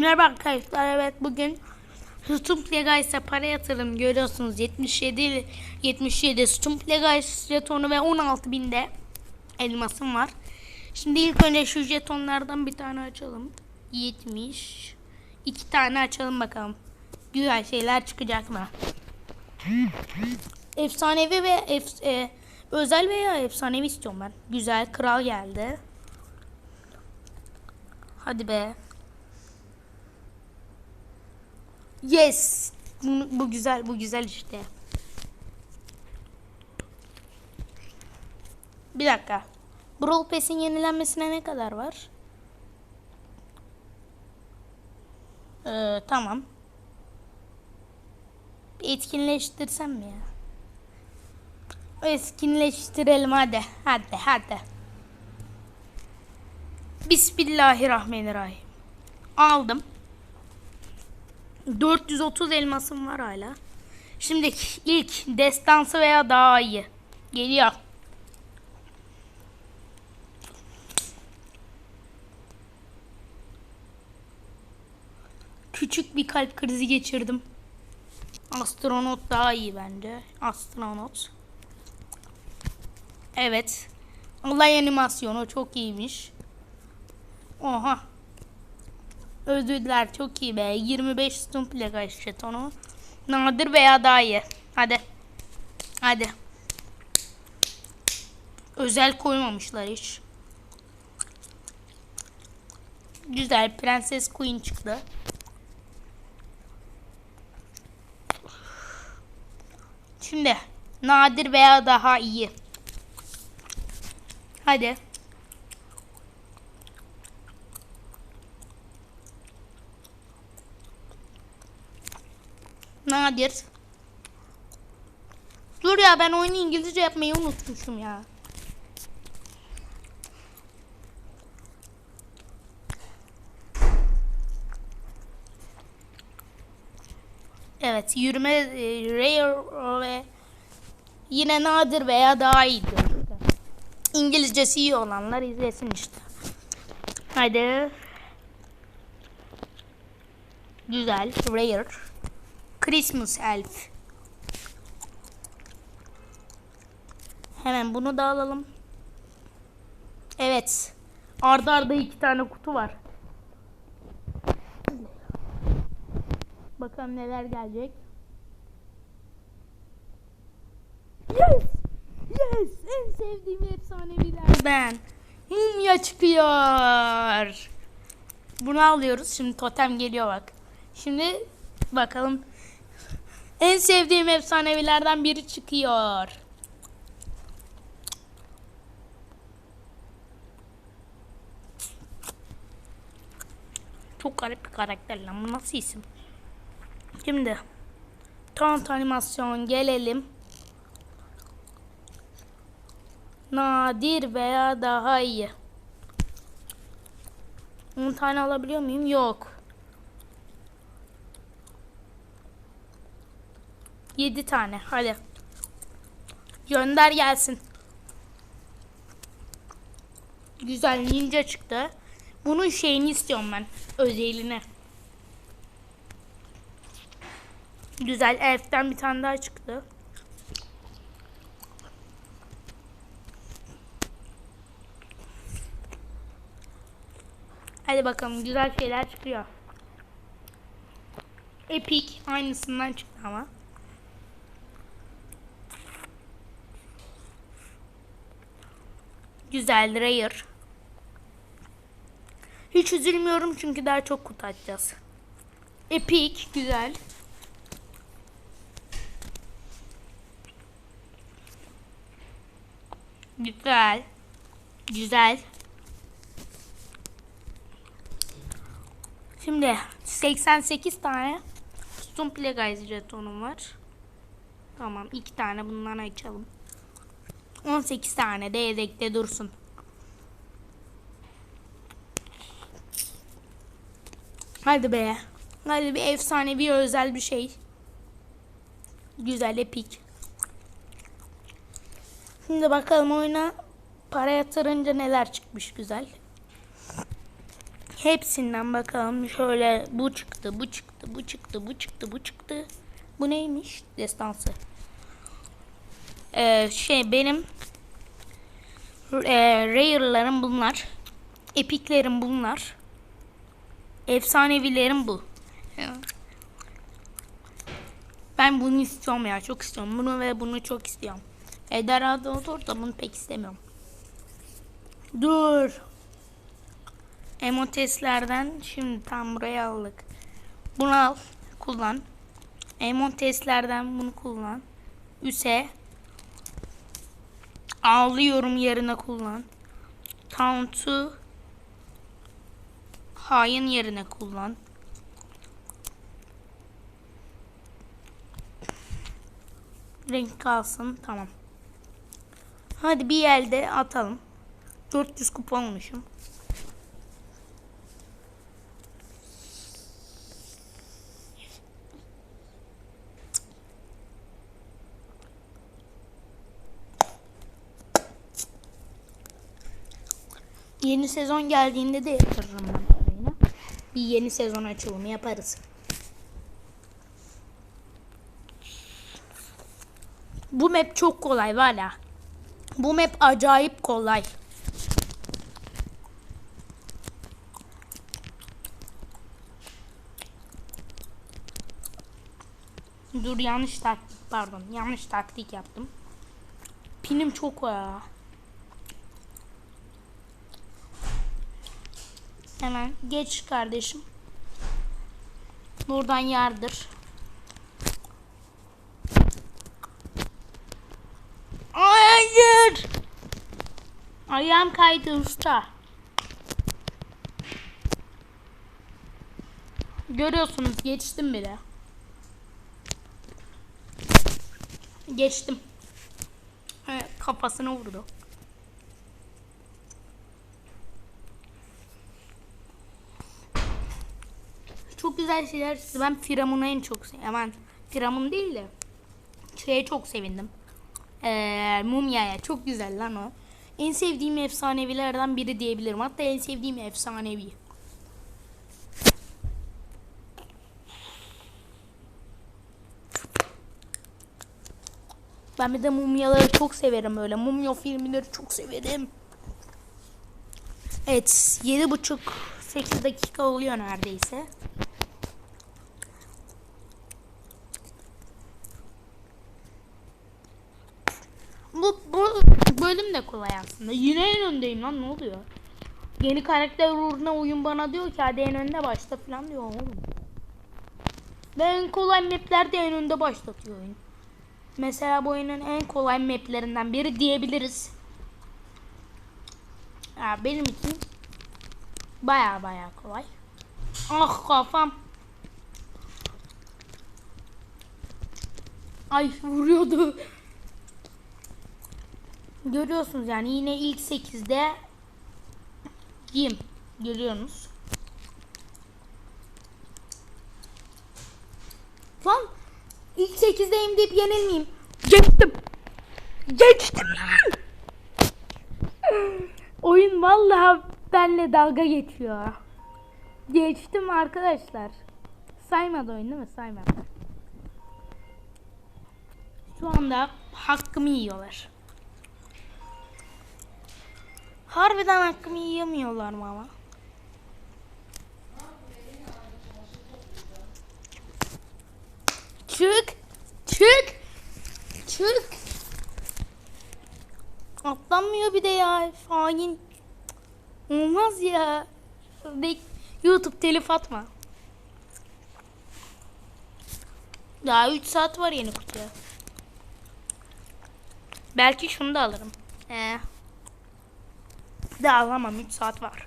Merhaba arkadaşlar. Evet bugün Stump Legays'a para yatırım görüyorsunuz. 77 77 Stump Legays jetonu ve 16 binde elmasım var. Şimdi ilk önce şu jetonlardan bir tane açalım. 70 iki tane açalım bakalım. Güzel şeyler çıkacak mı? Efsanevi ve ef- e, özel veya efsanevi istiyorum ben. Güzel kral geldi. Hadi be. Yes. Bu, bu güzel, bu güzel işte. Bir dakika. Brawl Pass'in yenilenmesine ne kadar var? Ee, tamam. Etkinleştirsem mi ya? Etkinleştirelim hadi. Hadi hadi. Bismillahirrahmanirrahim. Aldım. 430 elmasım var hala. Şimdi ilk destansı veya daha iyi. Geliyor. Küçük bir kalp krizi geçirdim. Astronot daha iyi bence. Astronot. Evet. Olay animasyonu çok iyiymiş. Oha. Özürler çok iyi be. 25 stump legal jetonu. Nadir veya daha iyi. Hadi. Hadi. Özel koymamışlar hiç. Güzel. Prenses Queen çıktı. Şimdi nadir veya daha iyi. Hadi. Nadir. Dur ya ben oyunu İngilizce yapmayı unutmuşum ya. Evet yürüme e, rare yine nadir veya daha iyidir. İngilizcesi iyi olanlar izlesin işte. Haydi. Güzel. Rare. Christmas Elf. Hemen bunu da alalım. Evet. Arda arda iki tane kutu var. Bakalım neler gelecek. Yes! Yes! En sevdiğim efsanevilerden. Mumya çıkıyor. Bunu alıyoruz. Şimdi totem geliyor bak. Şimdi bakalım. En sevdiğim efsanevilerden biri çıkıyor. Çok garip bir karakter lan. Bu nasıl isim? Şimdi taunt animasyon gelelim. Nadir veya daha iyi. 10 tane alabiliyor muyum? Yok. 7 tane. Hadi. Gönder gelsin. Güzel ninja çıktı. Bunun şeyini istiyorum ben. Özelini. Güzel elften bir tane daha çıktı. Hadi bakalım güzel şeyler çıkıyor. Epic aynısından çıktı ama. Güzel rare. Hiç üzülmüyorum çünkü daha çok kutu açacağız. Epic güzel. Güzel. Güzel. Şimdi 88 tane Stumple Guys jetonum var. Tamam iki tane bundan açalım. 18 tane de yedekte dursun. Hadi be. Hadi bir efsanevi özel bir şey. Güzel epik. Şimdi bakalım oyuna para yatırınca neler çıkmış güzel. hepsinden bakalım. Şöyle bu çıktı, bu çıktı, bu çıktı, bu çıktı, bu çıktı. Bu neymiş? Destansı. Ee, şey benim e, rare'larım bunlar. Epiklerim bunlar. Efsanevilerim bu. Ben bunu istiyorum ya. Çok istiyorum. Bunu ve bunu çok istiyorum. Ederada olur da bunu pek istemiyorum. Dur. Emoteslerden şimdi tam buraya aldık. Bunu al. Kullan. Emoteslerden bunu kullan. Üse. Ağlıyorum yerine kullan. Taunt'u hain yerine kullan. Renk kalsın. Tamam. Hadi bir elde atalım. 400 kupon olmuşum. Yeni sezon geldiğinde de yatırırım ben parayı. Bir yeni sezon açılımı yaparız. Bu map çok kolay valla. Bu map acayip kolay. Dur yanlış taktik pardon yanlış taktik yaptım. Pinim çok ya. Hemen geç kardeşim. Buradan yardır. Hayır. Ayağım kaydı usta. Görüyorsunuz geçtim bile. Geçtim. Evet, kafasına vurdu. Çok güzel şeyler. Ben Firavun'u en çok seviyorum. Firavun değil de şeye çok sevindim. Ee, Mumya'ya çok güzel lan o. En sevdiğim efsanevilerden biri diyebilirim. Hatta en sevdiğim efsanevi. Ben bir de mumyaları çok severim öyle. Mumya filmleri çok severim. Evet, yedi buçuk 8 dakika oluyor neredeyse. Bu, bu bölüm de kolay aslında. Yine en öndeyim lan ne oluyor? Yeni karakter uğruna oyun bana diyor ki hadi en önde başla falan diyor oğlum. Ve en kolay mapler de en önde başlatıyor oyun. Mesela bu oyunun en kolay maplerinden biri diyebiliriz. Ya benim için baya baya kolay. Ah kafam. Ay vuruyordu. Görüyorsunuz yani yine ilk 8'de Yim. Görüyorsunuz. Lan ilk 8'deyim deyip yenilmeyeyim. Geçtim. Geçtim lan. Oyun vallahi benle dalga geçiyor. Geçtim arkadaşlar. Saymadı oyun değil mi? Saymadı. Şu anda hakkımı yiyorlar. Harbiden hakkımı yiyemiyorlar mı ama? Çık! Çık! Çık! Atlanmıyor bir de ya. Fain. Olmaz ya. Bek YouTube telif atma. Daha 3 saat var yeni kutuya. Belki şunu da alırım. Ee. De alamam 3 saat var.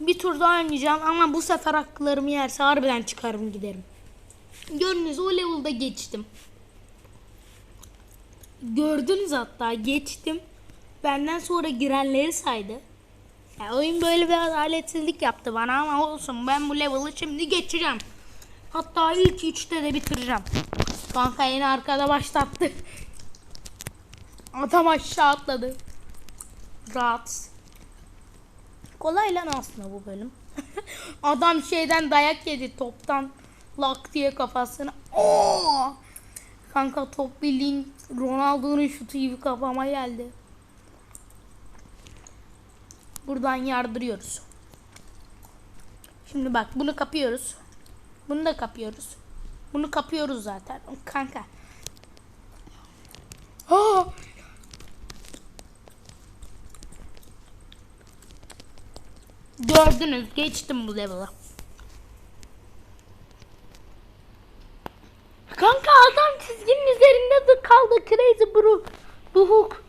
Bir tur daha oynayacağım ama bu sefer haklarımı yerse harbiden çıkarım giderim. Gördünüz o level'da geçtim. Gördünüz hatta geçtim. Benden sonra girenleri saydı. Ya oyun böyle bir adaletsizlik yaptı bana ama olsun ben bu level'ı şimdi geçeceğim. Hatta ilk üçte de bitireceğim. Kanka yine arkada başlattı. Adam aşağı atladı. Rahat. Kolay lan aslında bu bölüm. Adam şeyden dayak yedi toptan lak diye kafasına. Oo! Kanka top bildiğin Ronaldo'nun şutu gibi kafama geldi. Buradan yardırıyoruz. Şimdi bak bunu kapıyoruz. Bunu da kapıyoruz. Bunu kapıyoruz zaten. Kanka. Aa! Gördünüz geçtim bu level'ı. Kanka adam çizginin üzerinde de kaldı Crazy Bro. Bu hook.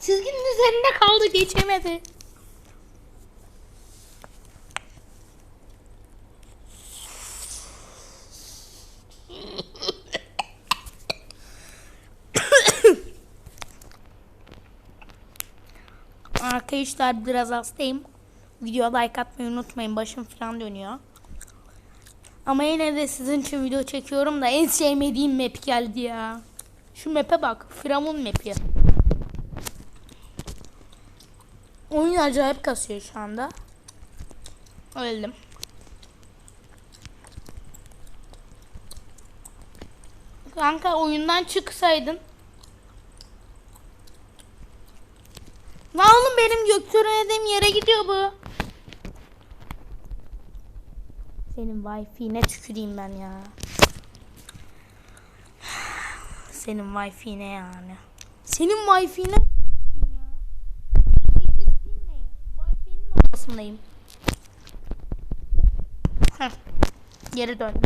Çizginin üzerinde kaldı geçemedi. Arkadaşlar biraz hastayım. Video like atmayı unutmayın. Başım falan dönüyor. Ama yine de sizin için video çekiyorum da en sevmediğim map geldi ya. Şu map'e bak. Firavun map'i. Oyun acayip kasıyor şu anda. Öldüm. Kanka oyundan çıksaydın. Lan oğlum benim göktürünediğim yere gidiyor bu. Senin wifi'ne tüküreyim ben ya. Senin wifi'ne yani. Senin wifi'ne ortasındayım. Heh. Geri döndüm.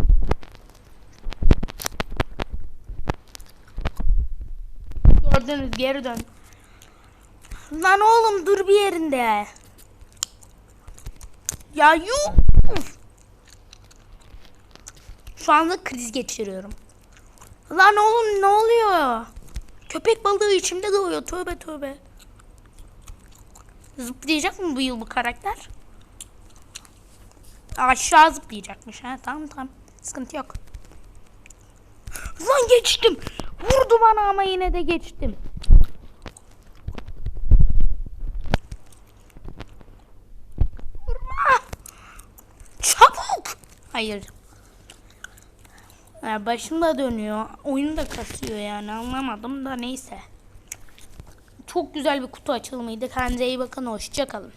Gördünüz geri dön. Lan oğlum dur bir yerinde. Ya yuh. Şu anda kriz geçiriyorum. Lan oğlum ne oluyor? Köpek balığı içimde doğuyor. Tövbe tövbe. Zıplayacak mı bu yıl bu karakter? Aşağı zıplayacakmış ha. Tamam tamam. Sıkıntı yok. Lan geçtim. Vurdu bana ama yine de geçtim. Vurma. Çabuk. Hayır. Ya başım da dönüyor. Oyun da kasıyor yani anlamadım da neyse. Çok güzel bir kutu açılımıydı. Kendinize iyi bakın. Hoşçakalın.